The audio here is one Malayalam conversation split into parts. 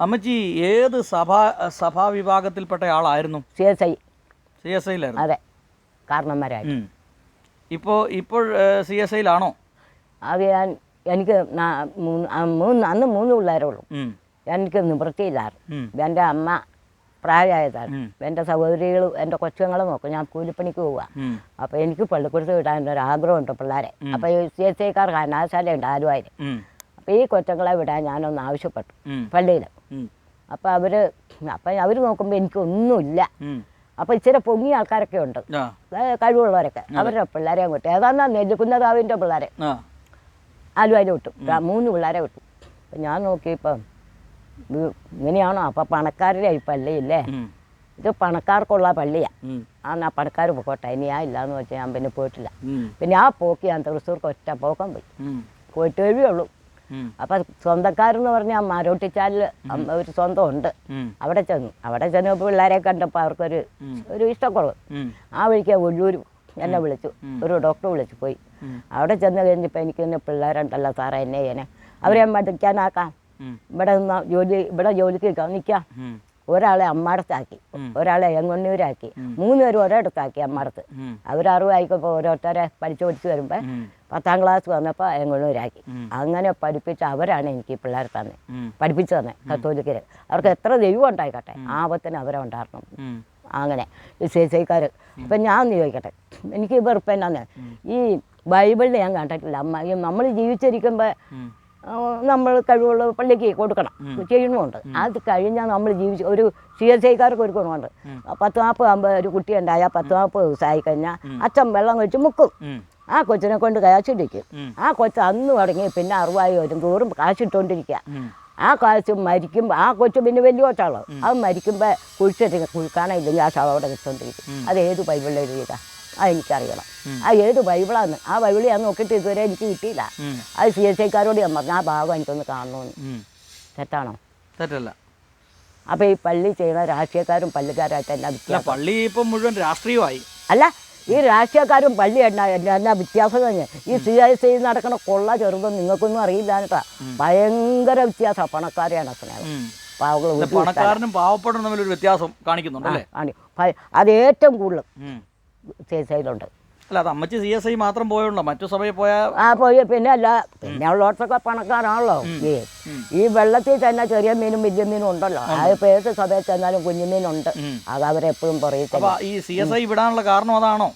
അമ്മച്ചി ഏത് സഭാ സഭാ വിഭാഗത്തിൽപ്പെട്ട ആളായിരുന്നു? C S I. C S ഐയിലായിരുന്നു? അതെ. കാരണന്മാരായി. ഇപ്പോൾ ഇപ്പോൾ സി എസ് ഐയിലാണോ? അത് ഞാൻ എനിക്ക് മൂന്ന് അന്ന് മൂന്ന് പിള്ളേരേ ഉള്ളൂ എനിക്ക് നിവൃത്തിയില്ലായിരുന്നു. എന്റെ അമ്മ പ്രായമായതാണ്. എന്റെ സഹോദരികളും എന്റെ കൊച്ചുങ്ങളും നോക്കും. ഞാൻ കൂലിപ്പണിക്ക് പോവുക. അപ്പോൾ എനിക്ക് പള്ളിക്കൂടത്ത് വിടാൻ ഒരു ആഗ്രഹമുണ്ട് പിള്ളേരെ. അപ്പോൾ ഈ സി എസ് ഐക്കാർക്ക് അനാശാല ഉണ്ട് ഉം. അപ്പോൾ ഈ കൊച്ചങ്ങളെ വിടാൻ ഞാനൊന്ന് ആവശ്യപ്പെട്ടു. പള്ളിയിൽ. അവർ അവർ അപ്പം അവർ നോക്കുമ്പോൾ എനിക്കൊന്നുമില്ല. അപ്പൊ ഇച്ചിരി പൊങ്ങിയ ആൾക്കാരൊക്കെ ഉണ്ട്. കഴിവുള്ളവരൊക്കെ. അവരുടെ പിള്ളേരെ അങ്ങോട്ട് ഏതാണ്ടാ നെല്ലിക്കുന്നതാവിന്റെ പിള്ളേരെ. ആലുവായിൽ വിട്ടു. ര- മൂന്ന് പിള്ളേരെ വിട്ടു. അപ്പം ഞാൻ നോക്കിയപ്പം ഇങ്ങനെയാണോ? അപ്പം പണക്കാരുടെ ഈ പള്ളിയില്ലേ. ഇത് പണക്കാർക്കുള്ള പള്ളിയാണ് ഉം. ആ പണക്കാർ പോകട്ടെ. ഇനി ഞാൻ ഇല്ലാന്ന് വെച്ചാൽ ഞാൻ പിന്നെ പോയിട്ടില്ല. പിന്നെ ആ പോക്ക് ഞാൻ തൃശ്ശൂർക്ക് ഒറ്റ പോക്കം പോയി. പോയിട്ടേ ഉള്ളൂ. അപ്പം സ്വന്തക്കാരെന്ന് പറഞ്ഞാൽ മരോട്ടിച്ചാലിൽ ഒരു സ്വന്തം ഉണ്ട്. അവിടെ ചെന്നു. അവിടെ ചെന്നപ്പോൾ പിള്ളേരെ കണ്ടപ്പോൾ അവർക്കൊരു ഒരു ഇഷ്ടക്കുറവ്. ആ വഴിക്ക് ഒഴിയൂർ എന്നെ വിളിച്ചു. ഒരു ഡോക്ടർ വിളിച്ചു പോയി. അവിടെ ചെന്ന് കഴിഞ്ഞപ്പോൾ എനിക്ക് ഇന്ന് പിള്ളേരുണ്ടല്ലോ സാറേ എന്നെ ചെയ്യണേ അവരെ മടിക്കാനാക്കാം. ഇവിടെ നിന്ന് ജോലി ഇവിടെ ജോലിക്ക് നിൽക്കാം. ഒരാളെ അമ്മാടത്താക്കി. ഒരാളെ എങ്ങണ്ണൂരാക്കി. മൂന്നുപേരും ഒരേടത്താക്കി അമ്മാടത്ത്. അവരറിവായിക്കപ്പോൾ ഓരോരുത്തരെ പഠിച്ചു പഠിച്ചു വരുമ്പോൾ. പത്താം ക്ലാസ് വന്നപ്പോൾ എങ്ങണ്ണൂരാക്കി അങ്ങനെ പഠിപ്പിച്ച അവരാണ് എനിക്ക് പിള്ളേർ തന്നെ. പഠിപ്പിച്ചു തന്നെ കത്തോലിക്കര്. അവർക്ക് എത്ര ദൈവം ഉണ്ടായിക്കട്ടെ. ആപത്തിന് അവരെ ഉണ്ടാക്കണം അങ്ങനെ. വിശേഷിക്കാർ അപ്പം ഞാൻ ചോദിക്കട്ടെ. എനിക്ക് വെറുപ്പ് എന്നാന്ന്. ഈ ബൈബിളിൽ ഞാൻ കണ്ടിട്ടില്ല. അമ്മ നമ്മൾ ജീവിച്ചിരിക്കുമ്പോൾ നമ്മൾ കഴിവുള്ള പള്ളിക്ക് കൊടുക്കണം. ചെയ്യണമുണ്ട് അത് കഴിഞ്ഞാൽ നമ്മൾ ജീവിച്ച് ഒരു സി എസ് ഐക്കാർക്ക് ഒരു ഗുണമുണ്ട്. പത്ത് നാൽപ്പത് ആകുമ്പോൾ ഒരു കുട്ടി ഉണ്ടായാൽ പത്ത് നാൽപ്പത് ദിവസമായി കഴിഞ്ഞാൽ അച്ഛൻ വെള്ളം കഴിച്ച് മുക്കും. ആ കൊച്ചിനെ കൊണ്ട് കാശിടിക്കും. ആ കൊച്ചു അന്ന് തുടങ്ങി പിന്നെ അറുപതായി വരും. തോറും കാശിട്ടുകൊണ്ടിരിക്കുക ആ കാശ് മരിക്കുമ്പോൾ ആ കൊച്ചു പിന്നെ വലിയ കൊച്ചാളോ അത് മരിക്കുമ്പോൾ കുഴിച്ചിട്ട് കുഴിക്കാനില്ലെങ്കിൽ ആ ശവം അവിടെ വെച്ചോണ്ടിരിക്കും. അത് ഏത് ബൈബിളിൽ എഴുതിയതാ അത് എനിക്കറിയണം. ആ ഏത് ബൈബിളാന്ന്? ആ ബൈബിൾ ഞാൻ നോക്കിയിട്ട് ഇതുവരെ എനിക്ക് കിട്ടിയില്ല. അത് സി എസ് ഐക്കാരോട് ഞാൻ പറഞ്ഞു ആ ഭാഗം എനിക്കൊന്ന് കാണണമെന്ന് തെറ്റാണോ? തെറ്റല്ല. അപ്പൊ ഈ പള്ളി ചെയ്യുന്ന രാഷ്ട്രീയക്കാരും പള്ളിക്കാരായിട്ട് എന്നാ പള്ളി ഇപ്പം മുഴുവൻ രാഷ്ട്രീയമായി. അല്ല ഈ രാഷ്ട്രീയക്കാരും പള്ളി എന്നാ എന്നാ- വ്യത്യാസം തന്നെ ഈ സി ഐ നടക്കുന്ന കൊള്ള ചെറുതും നിങ്ങൾക്കൊന്നും അറിയില്ല കേട്ടാ ഭയങ്കര വ്യത്യാസമാണ് പണക്കാരെയാണ് സ്നേഹം പണക്കാരനും പാവപ്പെട്ടനും തമ്മിലൊരു വ്യത്യാസം കാണിക്കുന്നുണ്ടല്ലേ ആണ്. അത് ഏറ്റവും കൂടുതൽ. സി അല്ല അത് അമ്മച്ചി സി എസ് ഐ മാത്രം പോയുള്ളൂ മറ്റു സഭയിൽ പോയാൽ ആ പോയി. പിന്നെ അല്ല പിന്നെ ഉള്ളവർക്കൊക്കെ പണക്കാരാണല്ലോ. ഈ ഈ വെള്ളത്തിൽ തന്നെ ചെറിയ മീനും വലിയ മീനും ഉണ്ടല്ലോ. അതിപ്പോൾ ഏത് സഭയിൽ ചെന്നാലും കുഞ്ഞുമീനുണ്ട്. അത് അവരെപ്പോഴും പറയും അപ്പൊ ഈ സി എസ് ഐ വിടാനുള്ള കാരണം അതാണോ?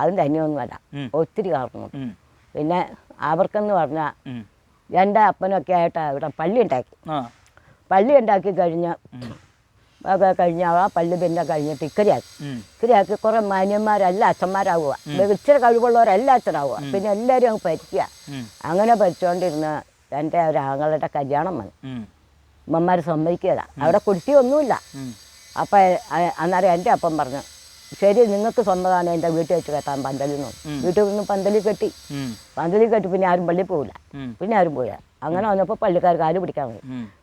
അതും തന്നെയൊന്നുമല്ല. ഒത്തിരി കാരണമുണ്ട്. പിന്നെ അവർക്കെന്ന് പറഞ്ഞാൽ. എന്റെ അപ്പനൊക്കെ ആയിട്ട് ഇവിടെ പള്ളി ഉണ്ടാക്കി. ആ. പള്ളി ഉണ്ടാക്കി കഴിഞ്ഞ് കഴിഞ്ഞ് ആ പള്ളി പിന്നെ കഴിഞ്ഞിട്ട് ഇക്കരയാക്കി. ഇക്കരയാക്കി കുറേ മാന്യന്മാരല്ല അച്ഛന്മാരാവുക. ഇച്ചിരി കഴിവുള്ളവരല്ല അച്ഛനാവുക. പിന്നെ എല്ലാവരും അങ്ങ് ഭരിക്കുക. അങ്ങനെ ഭരിച്ചുകൊണ്ടിരുന്ന എന്റെ ഒരു ആങ്ങളുടെ കല്യാണം വന്നു. ഉമ്മമാർ അമ്മമാർ സമ്മതിക്കുകയില്ല. അവിടെ കുടിശ്ശിയൊന്നുമില്ല ഒന്നുമില്ല അപ്പം അന്നേരം എന്റെ അപ്പം പറഞ്ഞു ശരി നിങ്ങൾക്ക് സ്വന്തമാണ് എന്റെ വീട്ടിൽ വെച്ച് കെട്ടാൻ പന്തലിൽ നിന്ന്. വീട്ടിൽ നിന്ന് പന്തലിൽ കെട്ടി. പന്തലി പന്തലിൽ കെട്ടി പിന്നെ ആരും പള്ളിയിൽ പോകില്ല പിന്നെ ആരും പോയില്ല അങ്ങനെ വന്നപ്പോൾ പള്ളിക്കാർ കാൽ പിടിക്കാൻ വന്നു.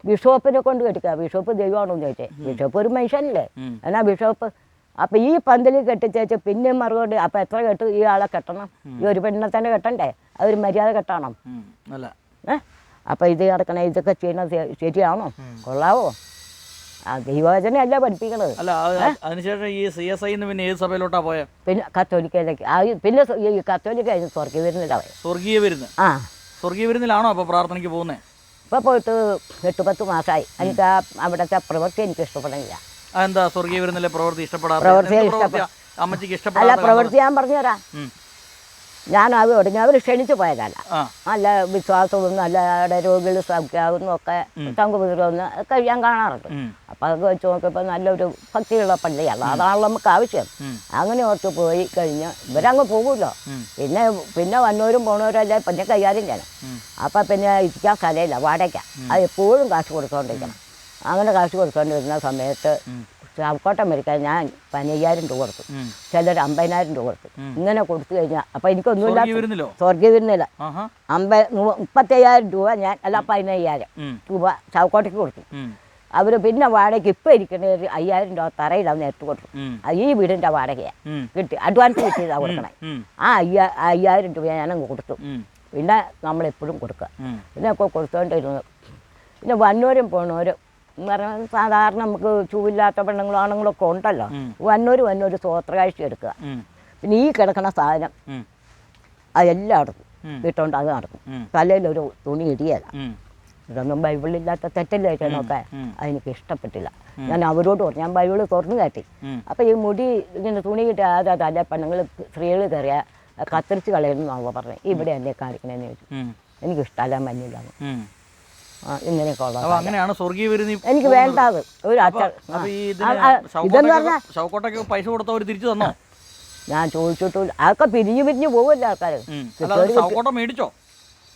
ബിഷോപ്പിനെ കൊണ്ട് കെട്ടിക്കുക ബിഷോപ്പ് ദൈവമാണോ എന്ന് ചോദിച്ചേ ബിഷോപ്പ് ഒരു മനുഷ്യനല്ലേ. എന്നാ ബിഷോപ്പ് അപ്പം ഈ പന്തലിൽ കെട്ടിച്ചേച്ച് പിന്നെ മറുപടി അപ്പം എത്ര കെട്ട് ഈ ആളെ കെട്ടണം? ഈ ഒരു പെണ്ണിനെ തന്നെ കെട്ടണ്ടേ? അതൊരു മര്യാദ കെട്ടണം? അപ്പം ഇത് കിടക്കണേ ഇതൊക്കെ ചെയ്യണത് ശരിയാണോ? കൊള്ളാവോ? ആ ദൈവവചനയല്ല പഠിപ്പിക്കണത്. അല്ല അത് അതിനുശേഷം ഈ സി എസ് ഐ പിന്നെ ഏത് സഭയിലോട്ടാ പോയ? പിന്നെ കത്തോലിക്കയിലേക്ക് പിന്നെ ഈ കത്തോലിക്ക സ്വർഗീയ വരുന്നില്ല സ്വർഗീയ വിരുന്ന് ആ. സ്വർഗീയ വിരുന്നിലാണോ അപ്പൊ പ്രാർത്ഥനയ്ക്ക് പോകുന്നത് ഇപ്പോൾ പോയിട്ട് എട്ട് പത്ത് മാസമായി എനിക്ക് ആ അവിടുത്തെ പ്രവൃത്തി എനിക്ക് ഇഷ്ടപ്പെടുന്നില്ല. എന്താ സ്വർഗീയ വിരുന്നിലെ പ്രവൃത്തി ഇഷ്ടപ്പെടാത്ത പ്രവൃത്തി പ്രവൃത്തിയാ? അമ്മച്ചിക്ക് അല്ല ഇഷ്ടപ്പെടാത്ത പ്രവൃത്തി ഞാൻ പറഞ്ഞുതരാം. ഞാൻ അത് തുടങ്ങി അവർ ക്ഷണിച്ചു പോയതല്ല. നല്ല വിശ്വാസവും നല്ല രോഗികൾ സൗഖ്യമാകുന്നു ഒക്കെ തങ്കുപുതിരമെന്ന് ഒക്കെ ഞാൻ കാണാറുണ്ട്. അപ്പം അതൊക്കെ വെച്ച് നോക്കിയപ്പോൾ നല്ലൊരു ഭക്തിയുള്ള പള്ളിയല്ല അതാണല്ലോ നമുക്ക് ആവശ്യം. അങ്ങനെ ഓർത്ത് പോയി കഴിഞ്ഞ് ഇവരങ്ങ് പോകുമല്ലോ. പിന്നെ പിന്നെ വന്നവരും പോണവരല്ലേ പിന്നെ കൈകാര്യം ചെയ്യണം. അപ്പം പിന്നെ ഇരിക്കാൻ സ്ഥലമില്ല വാടക അത് എപ്പോഴും കാശ് കൊടുത്തോണ്ടിരിക്കണം. അങ്ങനെ കാശ് കൊടുത്തോണ്ടിരുന്ന സമയത്ത് ചാവക്കോട്ടം വരയ്ക്കാൻ ഞാൻ പതിനയ്യായിരം രൂപ കൊടുത്തു. ചിലർ അമ്പതിനായിരം രൂപ കൊടുത്തു. ഇങ്ങനെ കൊടുത്തു കഴിഞ്ഞാൽ അപ്പം എനിക്കൊന്നുമില്ല സ്വർഗീയ വിരുന്നിലോ? സ്വർഗീയ വരുന്നില്ല അമ്പ മുപ്പത്തയ്യായിരം രൂപ ഞാൻ അല്ല പതിനയ്യായിരം. രൂപ ചാവക്കോട്ടയ്ക്ക് കൊടുത്തു. അവർ പിന്നെ വാടകയ്ക്ക് ഇപ്പം ഇരിക്കുന്ന ഒരു അയ്യായിരം രൂപ തറയിലാണ് നേരിട്ട് കൊടുത്തു. ഈ വീടിന്റെ വാടകയാണ്. കിട്ടി. അഡ്വാൻസ് കിട്ടിയതാണ് കൊടുക്കണേ. ആ അയ്യാ അയ്യായിരം രൂപ ഞാനങ്ങ് കൊടുത്തു. ഉം. പിന്നെ നമ്മളെപ്പോഴും കൊടുക്കുക. പിന്നെ ഒക്കെ കൊടുത്തോണ്ടിരുന്നു. പിന്നെ വന്നവരും പോണവരും എന്ന് പറഞ്ഞാൽ സാധാരണ നമുക്ക് ചൂവില്ലാത്ത പെണ്ണുങ്ങളും ആണുങ്ങളും ഒക്കെ ഉണ്ടല്ലോ. വന്നൊരു വന്നൊരു സ്വോത്രകാഴ്ച എടുക്കുക. പിന്നെ ഈ കിടക്കണ സാധനം അതെല്ലാം അതെല്ലായിടത്തും. ഇട്ടുകൊണ്ട് അത് നടക്കും. തലയിലൊരു തുണി ഇടിയല്ല. ഇതൊന്നും ബൈബിളില്ലാത്ത തെറ്റല്ലേ ഉം. അതെനിക്ക് ഇഷ്ടപ്പെട്ടില്ല. ഞാൻ അവരോട് പറഞ്ഞു ഞാൻ ബൈബിൾ തുറന്നു കാട്ടി. ഉം. അപ്പം ഈ മുടി ഇങ്ങനെ തുണി കിട്ടാതെ തല പെണ്ണുങ്ങൾ സ്ത്രീകൾ കയറിയ കത്തിരിച്ച് കളയുന്നു പറഞ്ഞു. ഇവിടെ എന്നെ കാണിക്കണേന്ന് ചോദിച്ചു. എനിക്കിഷ്ടമല്ല എനിക്ക് ഇഷ്ടമല്ല മഞ്ഞില്ല ഉം. ഇങ്ങനെയൊക്കെ ഉള്ള അങ്ങനെയാണ് സ്വർഗീയ വിരുന്ന് എനിക്ക് വേണ്ട അത് ഒരു അച്ഛൻ അപ്പൊ ഇതെന്ന് പറഞ്ഞാൽ ഷൗക്കോട്ടൊക്കെ പൈസ കൊടുത്തവർ തിരിച്ചു തന്നോ? ഞാൻ ചോദിച്ചിട്ടില്ല അതൊക്കെ പിരിഞ്ഞു പിരിഞ്ഞു പോകുമല്ലോ ആൾക്കാർ. അല്ല മേടിച്ചോ?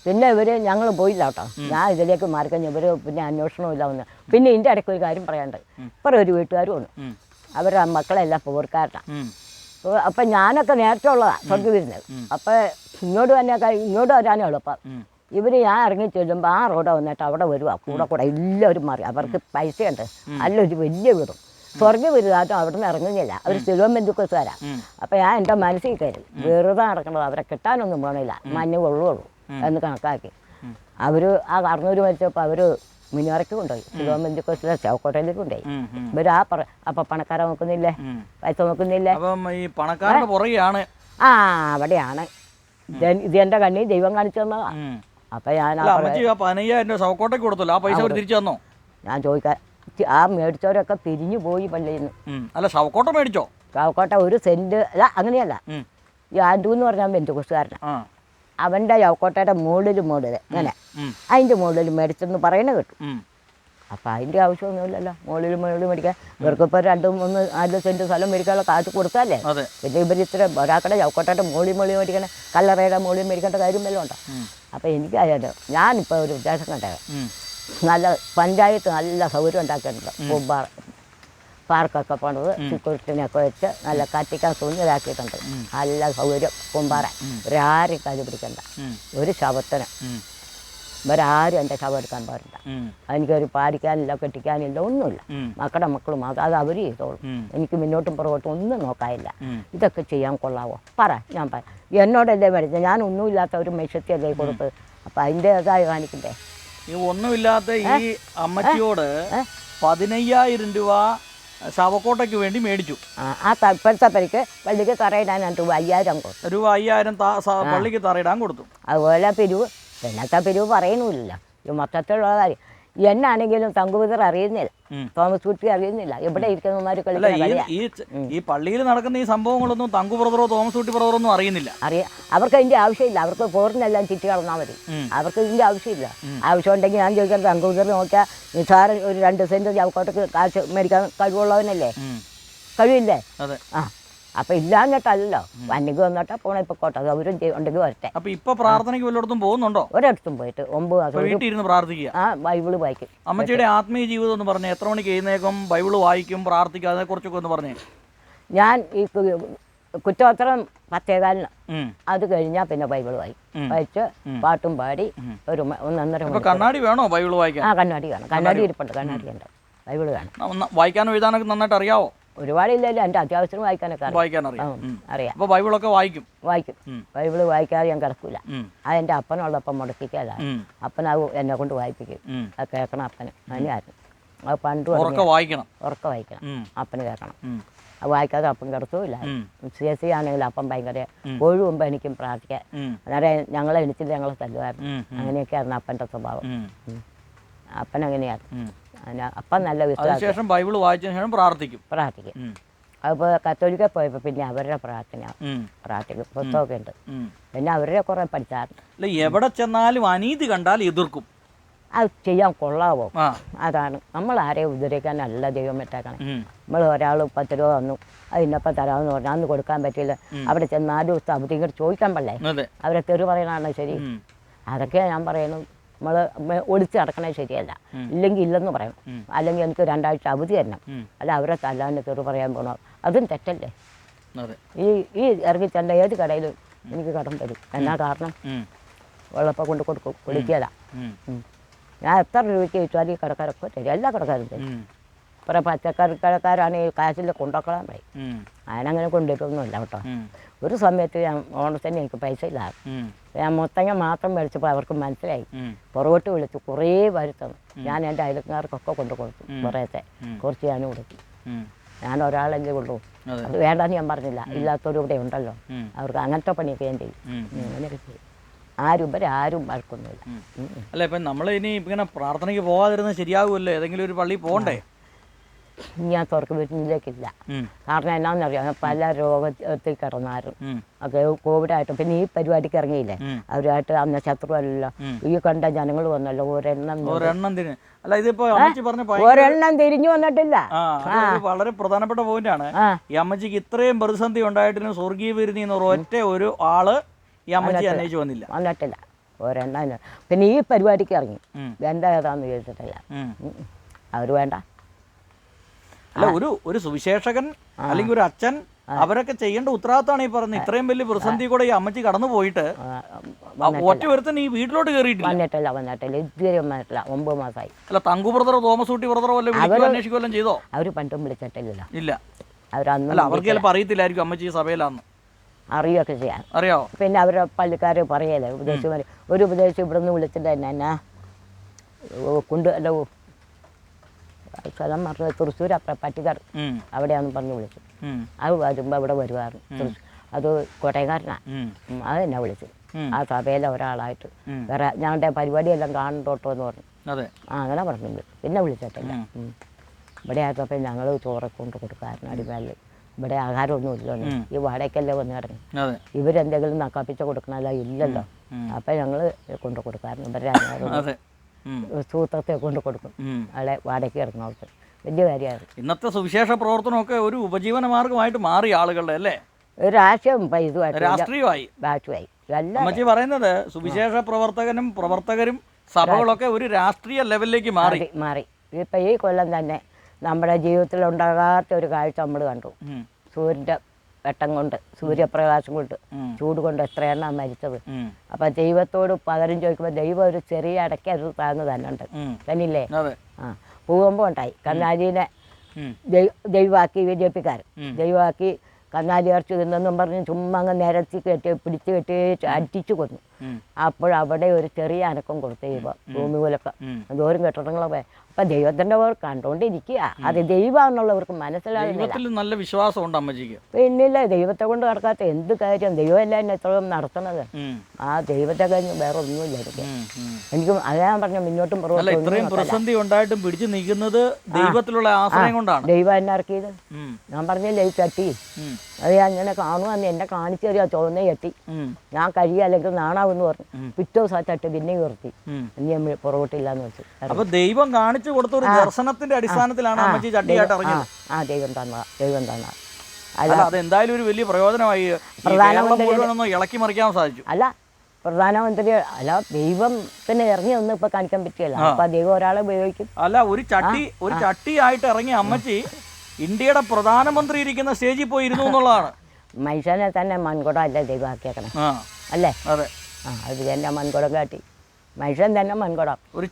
പിന്നെ ഇവർ ഞങ്ങൾ പോയില്ല കേട്ടോ. ഞാൻ ഇതിലേക്ക് മാറിക്കഴിഞ്ഞ് ഇവർ പിന്നെ അന്വേഷണമില്ല വന്ന്. പിന്നെ ഇതിന്റെ ഇടയ്ക്ക് ഒരു കാര്യം പറയാണ്ട് ഇപ്പം ഒരു വീട്ടുകാരും ഉണ്ട്. അവരുടെ മക്കളെല്ലാം പോർക്കാരനാണ് അപ്പൊ അപ്പം ഞാനൊക്കെ നേരത്തെ ഉള്ളതാണ് സ്വർഗ വരുന്നത് അപ്പം ഇങ്ങോട്ട് തന്നെ ഇങ്ങോട്ട് വരാനേ ഉള്ളൂ ഉം. ഇവർ ഞാൻ ഇറങ്ങി ചെല്ലുമ്പോൾ ആ റോഡ് വന്നിട്ട് അവിടെ വരുവാ. കൂടെ കൂടെ എല്ലാവരും മാറി. അവർക്ക് പൈസയുണ്ട്. നല്ലൊരു വലിയ വീടും. സ്വർഗ വരുതാറ്റും അവിടെ നിന്ന് ഇറങ്ങുന്നില്ല. അവർ സിലോം ബന്ധുക്കോസുകാരാ. അപ്പം ഞാൻ എന്റെ മനസ്സിൽ കയറി വെറുതെ നടക്കണത് അവരെ കിട്ടാനൊന്നും വേണമില്ല മഞ്ഞ് കൊള്ളുള്ളൂ എന്ന് കണക്കാക്കി. അവർ ആ കറന്നൂര് മരിച്ചപ്പോൾ അവർ മുനിയറയ്ക്ക് കൊണ്ടുപോയി. സിലോം ബന്ധുക്കോസിലെ ചവക്കോട്ടയിലേക്ക് കൊണ്ടുപോയി. ഇവർ ആ പറ അപ്പം പണക്കാരെ നോക്കുന്നില്ലേ. പൈസ നോക്കുന്നില്ലേ. അപ്പം ഈ പണക്കാരുടെ പുറകെയാണ്. ആ അവിടെയാണ്. ഇത് എന്റെ കണ്ണി ദൈവം കാണിച്ചു തന്നതാ. ഉം. അപ്പം ഞാൻ ആ അമ്മച്ചി ആ പതിനയ്യായിരം രൂപ കൊടുത്തല്ലോ. ആ പൈസ അവർ തിരിച്ചു തന്നോ? ഞാൻ ചോദിക്കാൻ ആ മേടിച്ചവരൊക്കെ പിരിഞ്ഞു പോയി പള്ളിയിൽ നിന്ന് ഉം. അല്ല ഷൗക്കോട്ട മേടിച്ചോ? ചവക്കോട്ട ഒരു സെന്റ് അല്ല അങ്ങനെയല്ല. ഉം. ഈ ആൻഡു എന്ന് പറഞ്ഞാൽ എന്റെ ആ. അവന്റെ ചവക്കോട്ടയുടെ മുകളിൽ മുകളിൽ ഇങ്ങനെ. ഉം. അതിന്റെ മുകളിൽ മേടിച്ചെന്ന് പറയണ കേട്ടു. ഉം. അപ്പം അതിന്റെ ആവശ്യമൊന്നുമില്ലല്ലോ. മുകളിൽ മുകളിൽ മേടിക്കാൻ. ഇവർക്കിപ്പോൾ രണ്ടും മൂന്ന് നാല് സെന്റ് സ്ഥലം മേടിക്കാനുള്ള കാശ് കൊടുത്താലേ അതെ. പിന്നെ ഇവർ ഇത്ര ഒരാക്കടെ ചവക്കോട്ടയുടെ മുകളിൽ മുകളിൽ മേടിക്കണ. കല്ലറയുടെ മുകളിൽ മേടിക്കേണ്ട കാര്യം വല്ലതും ഉണ്ടോ? ഉം. അപ്പം എനിക്കറിയാലോ ഞാനിപ്പോൾ ഒരു ഉദ്ദേശം കണ്ടത്. നല്ല പഞ്ചായത്ത് നല്ല സൗകര്യം ഉണ്ടാക്കിയിട്ടുണ്ട്. പൂമ്പാറ പാർക്കൊക്കെ പണിത് സെക്യൂരിറ്റിനെയൊക്കെ വെച്ച് നല്ല കത്തിക്കാൻ സുന്ദരാക്കിയിട്ടുണ്ട് നല്ല സൗകര്യം പൂമ്പാറ ഒരാരും കാര്യം പിടിക്കണ്ട. ഒരു ശവത്തിന്. ഒരാരും ഇവരാരും എന്റെ ശവം എടുക്കാൻ പാടില്ല. എനിക്കൊരു പാടിക്കാനില്ല കെട്ടിക്കാനില്ല ഒന്നുമില്ല. മക്കളുടെ മക്കളും അത് അത് അവർ ചെയ്തോളും. എനിക്ക് മുന്നോട്ടും പുറകോട്ടും ഒന്നും നോക്കാനില്ല. ഇതൊക്കെ ചെയ്യാൻ കൊള്ളാവോ? പറ ഞാൻ പറ. എന്നോടല്ലേ മേടിച്ചത് ഞാൻ ഒന്നുമില്ലാത്ത ഒരു മെഷത്തിയല്ലേ കൊടുത്ത് അപ്പം അതായി കാണിക്കണ്ടേ? ഈ ഒന്നുമില്ലാത്ത ഈ അമ്മച്ചിയോട് പതിനയ്യായിരം രൂപ ശവക്കോട്ടയ്ക്ക് വേണ്ടി മേടിച്ചു. ആ ഇപ്പോഴത്തെ പരിക്ക് പള്ളിക്ക് തറയിടാൻ രൂപ അയ്യായിരം കൊടുത്തു. രൂപ അയ്യായിരം പള്ളിക്ക് തറയിടാൻ കൊടുത്തു. അതുപോലെ പിരിവ് പിന്നത്തെ പിരിവ് പറയണമില്ല ഇത് മൊത്തത്തിലുള്ള കാര്യം. എന്നാണെങ്കിലും തങ്കുപിതർ അറിയുന്നില്ല. തോമസ് കുട്ടി അറിയുന്നില്ല. എവിടെ ഇരിക്കുന്ന ഈ പള്ളിയിൽ നടക്കുന്ന ഈ സംഭവങ്ങളൊന്നും തങ്കു ബ്രദറോ തോമസ് കുട്ടി ബ്രദറോ ഒന്നും അറിയുന്നില്ല. അറിയാം. അവർക്ക് അതിന്റെ ആവശ്യമില്ല. അവർക്ക് പോറിനെല്ലാം ചുറ്റി കളന്നാൽ മതി. അവർക്ക് ഇതിന്റെ ആവശ്യമില്ല. ആവശ്യമുണ്ടെങ്കിൽ ഞാൻ ചോദിക്കുന്നത് തങ്കുപിതർ നോക്കിയാൽ നിസാര ഒരു രണ്ട് സെന്റ് ചവക്കോട്ടക്ക് കാശ് മേടിക്കാൻ കഴിവുള്ളവനല്ലേ? കഴിവില്ലേ? ആ. അപ്പം ഇല്ലാഞ്ഞിട്ടല്ലോ വന്നിക്ക് വന്നിട്ട് പോണേ ഇപ്പൊ കോട്ടത് അവരും ഉണ്ടെങ്കിൽ വരട്ടെ. അപ്പൊ ഇപ്പൊ പ്രാർത്ഥനയ്ക്ക് വല്ലയിടത്തും പോകുന്നുണ്ടോ? ഒരിടത്തും പോയിട്ട് ഒമ്പത് മാസം പ്രാർത്ഥിക്കുക. ആ ബൈബിൾ വായിക്കും. അമ്മച്ചിയുടെ ആത്മീയ ജീവിതം എന്ന് പറഞ്ഞ എത്ര മണിക്ക് എഴുന്നേക്കും ബൈബിൾ വായിക്കും പ്രാർത്ഥിക്കും അതിനെ കുറിച്ചൊക്കെ ഒന്ന് പറഞ്ഞേ. ഞാൻ ഈ കുറ്റോത്തരം കുറ്റപത്രം പത്തേകാലിന്. അത് കഴിഞ്ഞാൽ പിന്നെ ബൈബിൾ വായിക്കും. വായിച്ച് പാട്ടും പാടി ഒരു ഒന്നര ഒന്നൊന്നര കണ്ണാടി വേണോ ബൈബിൾ വായിക്കാൻ? ആ കണ്ണാടി വേണം. കണ്ണാടി ഇരിപ്പുണ്ട് കണ്ണാടി ഉണ്ട്. ബൈബിൾ ഒന്ന് വായിക്കാനും എഴുതാനൊക്കെ നന്നായിട്ട് അറിയാവോ? ഒരുപാടില്ലല്ലോ. എന്റെ അത്യാവശ്യം വായിക്കാനൊക്കെ വായിക്കാൻ അറിയാം. അറിയാം. അപ്പൊ ബൈബിളൊക്കെ വായിക്കും. വായിക്കും. ബൈബിൾ വായിക്കാതെ ഞാൻ കിടക്കൂല. അത് എന്റെ അപ്പനുള്ളപ്പം മുടക്കിക്കല്ല അത് എന്നെ കൊണ്ട് വായിപ്പിക്കും. അത് കേൾക്കണം അപ്പന്. അതിനായിരുന്നു അത് പണ്ട് വായിക്കണം. ഉറക്ക വായിക്കണം. അപ്പന് കേൾക്കണം. അത് വായിക്കാതെ അപ്പം കിടത്തുമില്ല. സി എസ് സി ആണെങ്കിൽ അപ്പം ഭയങ്കര കോഴി മുമ്പ് എനിക്കും പ്രാർത്ഥിക്കാൻ. അന്നേരം ഞങ്ങളെ എണിച്ചില്ല ഞങ്ങളെ തല്ലുമായിരുന്നു. അങ്ങനെയൊക്കെയായിരുന്നു അപ്പന്റെ സ്വഭാവം. ഉം. അതിന് അപ്പം നല്ല വിശ്വാസം. ബൈബിൾ വായിച്ചതിന് ശേഷം പ്രാർത്ഥിക്കും. പ്രാർത്ഥിക്കും. ഉം. അതിപ്പോൾ കത്തോലിക്ക പോയപ്പോൾ പിന്നെ അവരുടെ പ്രാർത്ഥന. പ്രാർത്ഥിക്കും. പുസ്തകമൊക്കെ ഉണ്ട്. പിന്നെ അവരുടെ കുറേ പഠിച്ചാറുണ്ട് അല്ല എവിടെ ചെന്നാലും അനീതി കണ്ടാൽ എതിർക്കും. അത് ചെയ്യാൻ കൊള്ളാവോ? അതാണ്. നമ്മൾ ആരെയും ഉദ്ധരിക്കാനല്ല ദൈവം ഇട്ടേക്കണേ. നമ്മൾ ഒരാൾ പത്ത് രൂപ തന്നു. അത് ഇന്നപ്പം തരാമെന്ന് പറഞ്ഞാൽ അന്ന് കൊടുക്കാൻ പറ്റില്ല അവിടെ ചെന്ന് നാല് ദിവസത്തെ അവധി ഇങ്ങോട്ട് ചോദിക്കാൻ അതെ. അവരെ തെറി പറയണതാണ് ശരി. അതൊക്കെയാണ് ഞാൻ പറയുന്നത്. നമ്മൾ ഒളിച്ച് നടക്കണേ ശരിയല്ല. ഇല്ലെങ്കിൽ ഇല്ലെന്ന് പറയാം. അല്ലെങ്കിൽ എനിക്ക് രണ്ടാഴ്ച അവധി തരണം. അല്ല അവരെ തല്ലാന്റെ തെറി പറയാൻ പോകണം അതും തെറ്റല്ലേ? ഈ ഈ ഇറങ്ങി ചെണ്ട ഏത് കടയിലും എനിക്ക് കടം തരും. എന്നാ കാരണം. വെള്ളപ്പം കൊണ്ട് കൊടുക്കും. കുടിക്കല ഞാൻ എത്ര രൂപയ്ക്ക് ചോദിച്ചാൽ ഈ കടക്കാരൊക്കെ തരും. എല്ലാ കടക്കാരും തരും. കുറേ പച്ചക്കറി കടക്കാരാണെങ്കിൽ കാശിൽ കൊണ്ടുവക്കളാൻ പറയും. ഉം. അതിനങ്ങനെ കൊണ്ടുവരുമൊന്നുമില്ല കേട്ടോ. ഒരു സമയത്ത് ഞാൻ ഓണത്തിന് എനിക്ക് പൈസ ഇല്ലാതെ. ഞാൻ മുത്തങ്ങ മാത്രം മേടിച്ചപ്പോൾ അവർക്ക് മനസ്സിലായി. പുറകോട്ട് വിളിച്ചു കുറേ വരുത്തന്നു ഞാൻ എന്റെ അയൽക്കാർക്കൊക്കെ കൊണ്ടു കൊടുത്തു കുറേത്തെ കുറച്ച് ഞാൻ കൊടുത്തു. ഞാൻ ഒരാളെങ്കിലും ഉള്ളൂ. അതെ. വേണ്ടെന്ന് ഞാൻ പറഞ്ഞില്ല. ഇല്ലാത്തവരും ഇവിടെ ഉണ്ടല്ലോ. അവർക്ക് അങ്ങനത്തെ പണിയൊക്കെ ഞാൻ ചെയ്യും. അങ്ങനെയൊക്കെ ചെയ്യും. ആരും ഇവരെ ആരും വഴക്കൊന്നുമില്ല. അല്ല ഇപ്പം നമ്മൾ ഇനി ഇങ്ങനെ പ്രാർത്ഥനയ്ക്ക് പോകാതിരുന്നത് ശരിയാകുമല്ലോ ഏതെങ്കിലും ഒരു പള്ളി പോകണ്ടേ ഞാൻ തുറക്ക് വീട്ടിലേക്കില്ല. കാരണം എന്നാന്നറിയാം? പല രോഗത്തിൽ കിടന്നാരും ഒക്കെ കോവിഡ് കോവിഡായിട്ട് പിന്നെ ഈ പരിപാടിക്ക് ഇറങ്ങിയില്ലേ? അവരായിട്ട് അവരുമായിട്ട് അന്ന് ശത്രുവല്ലല്ലോ. ഈ കണ്ട ജനങ്ങൾ വന്നല്ലോ ഒരെണ്ണം ഒരെണ്ണം തിരിഞ്ഞു. വന്നിട്ടില്ല. വളരെ പ്രധാനപ്പെട്ട പോയിന്റ് ആണ് ഈ അമ്മച്ചിക്ക് ഇത്രയും പ്രതിസന്ധി ഉണ്ടായിട്ടും സ്വർഗീയ വിരുന്നി എന്ന് ഒറ്റ ഒരു ആൾ ഈ അമ്മച്ചി അന്വേഷിച്ചു വന്നില്ല. വന്നിട്ടില്ല. ഒരെണ്ണം പിന്നെ ഈ പരിപാടിക്ക് ഇറങ്ങി. എന്താ ഏതാന്ന് ചോദിച്ചിട്ടില്ല അവർ അവർ വേണ്ട. അല്ല ഒരു ഒരു സുവിശേഷകൻ അല്ലെങ്കിൽ ഒരു അച്ഛൻ അവരൊക്കെ ചെയ്യേണ്ട ഉത്തരവാദിത്തമാണ് ഈ പറയുന്നത്. ഇത്രയും വലിയ പ്രതിസന്ധി കൂടെ ഈ അമ്മച്ചി കടന്നു പോയിട്ട് ഒറ്റ ഒരുത്തൻ ഈ വീട്ടിലോട്ട് കയറിയിട്ടില്ല. വന്നിട്ടില്ല വന്നിട്ടില്ല. ഇതുവരെ വന്നിട്ടില്ല. ഒമ്പത് മാസമായി. അല്ല തങ്കു ബ്രദറോ തോമസ് ഊട്ടി ബ്രദറോ വല്ല വീട്ടിൽ അന്വേഷിക്കുകയെല്ലാം ചെയ്തോ? അവർ പണ്ടും വിളിച്ചിട്ടില്ല ഇല്ല. അവരന്ന് അവർക്ക് ചിലപ്പോൾ അറിയത്തില്ലായിരിക്കും അമ്മച്ചി ഈ സഭയിലാന്ന്. അറിയുകയൊക്കെ ചെയ്യാൻ. അറിയോ? പിന്നെ അവരുടെ പള്ളിക്കാർ പറയല്ലേ ഉപദേശിമാർ ഒരു ഉപദേശം ഇവിടെ നിന്ന് വിളിച്ചിട്ട് തന്നെ എന്നാ കൊണ്ട് അല്ല സ്ഥലം പറഞ്ഞത് തൃശ്ശൂർ അപ്പുറം പട്ടിക്കാട് അവിടെയാന്ന് പറഞ്ഞ് വിളിച്ചു. അത് വരുമ്പോൾ അവിടെ വരുമായിരുന്നു അത് കോട്ടയംകാരനാണ് അത് എന്നെ വിളിച്ചു. ആ സഭയിലെ ഒരാളായിട്ട്. വേറെ ഞങ്ങളുടെ പരിപാടിയെല്ലാം കാണണ്ടോട്ടോ എന്ന് പറഞ്ഞു. ആ അങ്ങനെ പറഞ്ഞു പിന്നെ വിളിച്ചിട്ടില്ല. ഇവിടെ ആയപ്പോൾ ഞങ്ങൾ ചോറൊക്കെ കൊണ്ട് കൊടുക്കാറുണ്ട് അടിമേലിൽ ഇവിടെ ആഹാരമൊന്നും ഇല്ലല്ലോ ഈ വാടകയ്ക്കല്ലേ വന്ന് കിടങ്ങി ഇവരെന്തെങ്കിലും നക്കാപ്പിച്ച കൊടുക്കണമല്ലോ ഇല്ലല്ലോ. അപ്പം ഞങ്ങൾ കൊണ്ട് കൊടുക്കാറുണ്ട് ഇവരുടെ ആഹാരം. സൂത്രത്തെ കൊണ്ട് കൊടുക്കും. അയാളെ വാടകയ്ക്ക് കിടക്കുന്നവർക്ക് വലിയ കാര്യമാണ്. ഇന്നത്തെ സുവിശേഷ പ്രവർത്തനമൊക്കെ ഒരു ഉപജീവന മാർഗമായിട്ട് മാറി ആളുകളുടെ അല്ലേ? ഒരു രാഷ്ട്രീയം രാഷ്ട്രീയമായി. രാഷ്ട്രീയമായി. അമ്മച്ചി പറയുന്നത് സുവിശേഷ പ്രവർത്തകനും പ്രവർത്തകരും സഭകളൊക്കെ ഒരു രാഷ്ട്രീയ ലെവലിലേക്ക് മാറി. മാറി ഇപ്പൊ ഈ കൊല്ലം തന്നെ നമ്മുടെ ജീവിതത്തിൽ ഉണ്ടാകാത്ത ഒരു കാഴ്ച നമ്മൾ കണ്ടു. സൂര്യന്റെ വെട്ടം കൊണ്ട് സൂര്യപ്രകാശം കൊണ്ട് ചൂട് കൊണ്ട് എത്ര എണ്ണം മരിച്ചത്. അപ്പൊ ദൈവത്തോട് പകരം ചോദിക്കുമ്പോൾ ദൈവം ഒരു ചെറിയ അടക്കി അത് താഴ്ന്നു തന്നെ ഉണ്ട് തന്നില്ലേ ആ ഭൂകമ്പം ഉണ്ടായി. കന്നാലിനെ ദൈവമാക്കി ബി ജെ പിക്കാർ. ദൈവമാക്കി കന്നാലി ഇറച്ചി തിന്നെന്നും പറഞ്ഞ് ചുമ്മാ അങ്ങ് നിരത്തി കെട്ടി പിടിച്ച് കെട്ടി അടിച്ചു കൊന്നു. അവിടെ ഒരു ചെറിയ അനക്കം കൊടുത്തു ദൈവം ഭൂമി പോലൊക്കെ. ദൂരം എന്തോരം കെട്ടിടങ്ങളൊക്കെ. അപ്പൊ ദൈവത്തിന്റെ പേർ കണ്ടോണ്ടിരിക്കുക. അത് ദൈവമാണെന്നുള്ളവർക്ക് മനസ്സിലാകുന്നില്ല ദൈവത്തിൽ നല്ല വിശ്വാസമുണ്ട് അമ്മച്ചിക്ക്. പിന്നില്ല ദൈവത്തെ കൊണ്ട് നടക്കാത്ത എന്ത് കാര്യം? ദൈവമല്ല എന്നെ എത്രയും നടത്തുന്നത്? ആ ദൈവത്തെ കഴിഞ്ഞ് വേറെ ഒന്നുമില്ല എനിക്ക്. എനിക്ക് അത് പറഞ്ഞു മുന്നോട്ടും ഇത്രയും പ്രതിസന്ധി ഉണ്ടായിട്ടും പിടിച്ചു നിൽക്കുന്നത് ദൈവത്തിലുള്ള ആശ്രയം കൊണ്ടാണ്. ദൈവം എന്നെ ഇറക്കിയത്. ഞാൻ പറഞ്ഞില്ലേ ഈ ചട്ടി ഉം. അത് ഞാൻ ഇങ്ങനെ കാണുവാന്ന് എന്നെ കാണിച്ചു തരിക തോന്നേ ചട്ടി ഞാൻ കഴിയുക അല്ലെങ്കിൽ നാണാവെന്ന് പറഞ്ഞു. പിറ്റേ ദിവസം തട്ട് പിന്നെ ഉയർത്തി. ഇനി ഞാൻ പുറകോട്ടില്ലാന്ന് വെച്ചു. അപ്പൊ ദൈവം കാണിച്ചു കൊടുത്ത ഒരു ദർശനത്തിന്റെ അടിസ്ഥാനത്തിലാണ് അമ്മച്ചി ചട്ടിയായിട്ട് ഇറങ്ങിയത്. ആ ദൈവം തന്ന ദൈവം തന്ന. അല്ല. അല്ല അത് എന്തായാലും ഒരു വലിയ പ്രയോജനമായി. പ്രധാനമന്ത്രി ഇളക്കി മറിക്കാൻ സാധിച്ചു. അല്ല പ്രധാനമന്ത്രി അല്ല ദൈവം തന്നെ ഇറങ്ങി ഒന്നും ഇപ്പൊ കാണിക്കാൻ പറ്റിയല്ല അപ്പൊ ദൈവം ഒരാളെ ഉപയോഗിക്കും. അല്ല ഒരു ചട്ടി ഒരു ചട്ടി ആയിട്ട് ഇറങ്ങിയ അമ്മച്ചി ഇന്ത്യയുടെ പ്രധാനമന്ത്രി ഇരിക്കുന്ന സ്റ്റേജിൽ പോയി ഇരുന്നു എന്നുള്ളതാണ്. മനുഷ്യനെ തന്നെ മൺകുടം അല്ലേ ദൈവമാക്കിയേക്കണം അല്ലേ? അതെ. ആ അത് തന്നെ മൺകുടം കാട്ടി. മനുഷ്യൻ തന്നെ മൺകുടം. ഒരു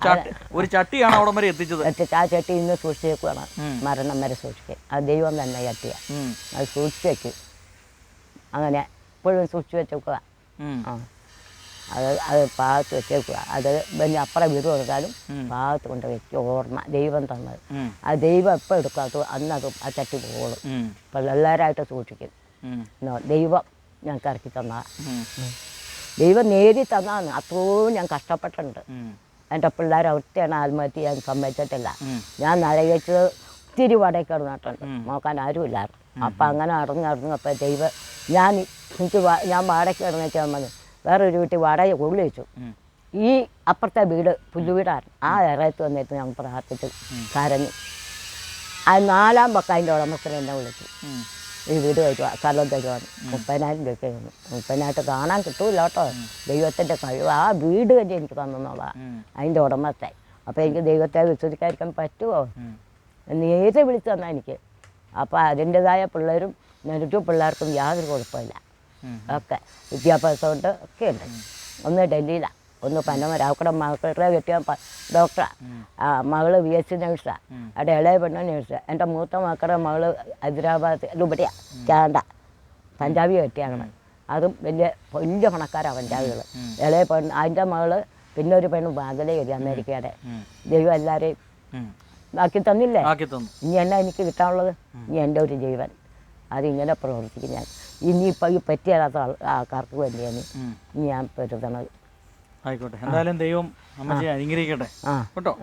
ഒരു ചട്ടിയാണ് അവിടെ വരെ എത്തിച്ചത്. എന്നിട്ട് ആ ചട്ടി ഇന്ന് സൂക്ഷിച്ചേക്കുവാണ്. മരണം വരെ സൂക്ഷിക്കുക ആ ദൈവം തന്നെ ചട്ടിയ. അത് സൂക്ഷിച്ച് വെക്കും. അങ്ങനെ എപ്പോഴും സൂക്ഷിച്ച് വെച്ചേക്കുക ആ. അത് അത് പാകത്ത് വെച്ചേക്കുക അത് പിന്നെ അപ്പുറം വീട് കൊടുത്താലും. പാകത്ത് കൊണ്ട് വെച്ച് ഓർമ്മ ദൈവം തന്നത്. ആ ദൈവം എപ്പോൾ എടുക്കും? അത് അന്ന് ആ ചട്ടി പോകും എല്ലാവരായിട്ട് സൂക്ഷിക്കും. ദൈവം ഞങ്ങൾക്ക് ഇറക്കി തന്ന ഉം. ദൈവം നേടി തന്നാണ് അത്രയും ഞാൻ കഷ്ടപ്പെട്ടിട്ടുണ്ട്. എന്റെ പിള്ളേർ ഒറ്റയാണ് ആത്മഹത്യ ഞാൻ സമ്മതിച്ചിട്ടില്ല. ഞാൻ നരകിച്ചത് ഒത്തിരി വടക്ക് നട്ടുണ്ട് നോക്കാൻ ആരുമില്ലായിരുന്നു. അപ്പം അങ്ങനെ നടന്നു അപ്പം ദൈവം ഞാൻ എനിക്ക് ഞാൻ വാടകയ്ക്ക് കിടന്നേച്ചാൽ മതി വേറൊരു വീട്ടിൽ വാടക ഉള്ളി വെച്ചു. ഈ അപ്പുറത്തെ വീട് പുല്ലുവീടായിരുന്നു ആ ഇറയത്ത് വന്നിട്ട് ഞാൻ പ്രാർത്ഥിച്ചു കരഞ്ഞു. അത് നാലാം പക്ക അതിന്റെ ഉടമസ്ഥനെ എന്നെ വിളിച്ചു. ഈ വീട് വയ്ക്കുക സ്ഥലം വന്നു മുപ്പതിനായിരം രൂപയ്ക്ക് വന്നു മുപ്പതിനായിട്ട് കാണാൻ കിട്ടൂല കേട്ടോ. ദൈവത്തിന്റെ കഴിവ്. ആ വീട് തന്നെ എനിക്ക് തന്നെന്നുള്ളതാണ്. അതിന്റെ ഉടമത്തെ അപ്പോൾ എനിക്ക് ദൈവത്തെ വിശ്വസിക്കാതിരിക്കാൻ പറ്റുമോ. നേരെ വിളിച്ചു തന്നാൽ എനിക്ക്. അപ്പോൾ അതിന്റെതായ പിള്ളേരും നെഗറ്റീവ് പിള്ളേർക്കും യാതൊരു കുഴപ്പമില്ല. ഒക്കെ വിദ്യാഭ്യാസമുണ്ട് ഒക്കെ ഉണ്ട്. ഒന്ന് ഡൽഹിയിലാണ് ഒന്ന് പനമര അവിടെ മക്കളുടെ കെട്ടിയ ഡോക്ടറാണ് ആ. മകൾ ബി എസ് സി നേഴ്സാണ് അവിടെ ഇളയ പെണ്ണ നേഴ്സ് എന്റെ മൂത്ത മക്കളുടെ മകൾ ഹൈദരാബാദ് അല്ല ചാണ്ട പഞ്ചാബി കെട്ടിയാണ് അതും വലിയ വലിയ പണക്കാരാണ് പഞ്ചാബികൾ ഇളയ പെണ്ണ് അതിന്റെ മകൾ പിന്നെ ഒരു പെണ്ണ് ബാഗലേ കയറി അമേരിക്കയുടെ. ദൈവം എല്ലാവരെയും. ബാക്കി തന്നില്ലേ? ഇനി എന്നാ എനിക്ക് കിട്ടാനുള്ളത്? ഇനി എന്റെ ഒരു ജീവൻ. അതിങ്ങനെ പ്രവർത്തിക്കും ഞാൻ. ഇനിയിപ്പോൾ ഈ പറ്റിയാത്ത ആൾ ആൾക്കാർക്ക് വേണ്ടിയാണ് ഇനി ഞാൻ പൊരുതണത്. ആയിക്കോട്ടെ. എന്തായാലും ദൈവം അമ്മച്ചി അനുഗ്രഹിക്കട്ടെ. കേട്ടോ?